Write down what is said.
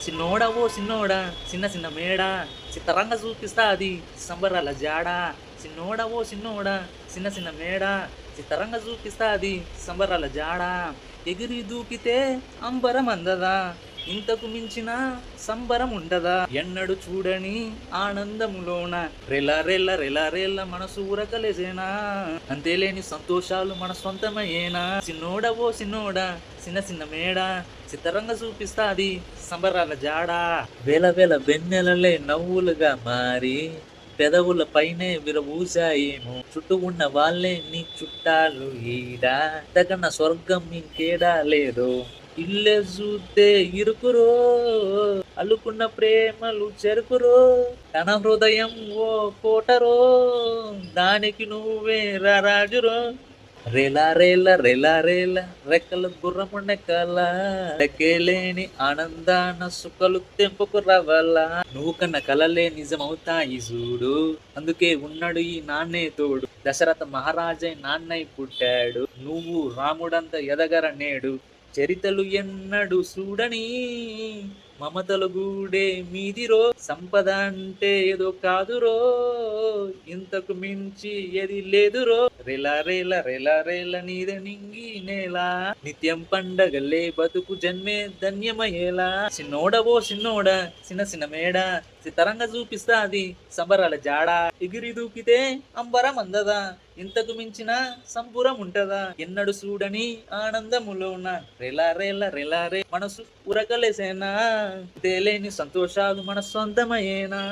చిన్నోడా ఓ చిన్నోడా చిన్న చిన్న మేడ చిత్తరంగా చూపిస్తా అది సంబరాల జాడా చిన్నోడా ఓ చిన్నోడా చిన్న చిన్న మేడ చిత్తరంగా చూపిస్తా అది సంబరాల జాడా ఎగిరి దూకితే అంబరం అందదా ఇంతకు మించిన సంబరం ఉండదా? ఎన్నడు చూడని ఆనందములోన రెల రెల రెల రెల మనసు ఊరకలేసేనా? అంతేలేని సంతోషాలు మన సొంతమయ్యేనా చిన్నోడా ఓ చిన్నోడా చిన్న చిన్న మేడ? చిత్తరంగ చూపిస్తాది సంబరాల జాడా? వేల వేల వెన్నెలలే నవ్వులుగా మారి పెదవుల పైనే విరవూసాయేమో చుట్టూ ఉన్న వాళ్ళే నీ చుట్టాలు ఈడా? ఇంతకన్నా స్వర్గం ఇంకేడా లేదు? ఇల్లే చూస్తే ఇరుకురో అల్లుకున్న ప్రేమలు చెరుకురో తన హృదయం ఓ కోటరో దానికి నువ్వే రాజురో రేలా రేల రేలా రేల రెక్కల గుర్రము నెక్కల లెక్కలేని ఆనందాన సుఖలు తెంపుకు రవ్వాల నువ్వు కన్న కలలే నిజమవుతాయి చూడు. అందుకే ఉన్నాడు ఈ నాన్నే తోడు. దశరథ మహారాజై నాన్నై పుట్టాడు. నువ్వు రాముడంత ఎదగర నేడు చరితలు ఎన్నడు చూడని మమతలు గూడే మీదిరో. సంపద అంటే ఏదో కాదురో. ఇంతకు మించి ఏది లేదురో. రెల రేల రెల రేల నీద నింగి నేల. నిత్యం పండగలే బతుకు జన్మే ధన్యమయ్యేలా చిన్నోడవో చిన్నోడ చిన్న చిన్న మేడా. సితరంగా చూపిస్తా అది. సంబరాల జాడా ఎగిరి దూకితే అంబరం అందదా ఇంతకు మించిన సంపురం ఉంటదా ఎన్నడు చూడని ఆనందములోన. రెలా రేల రెలా రే మనసు ఉరకలేసేనా తేలేని సంతోషాలు మన సొంతమయ్యేనా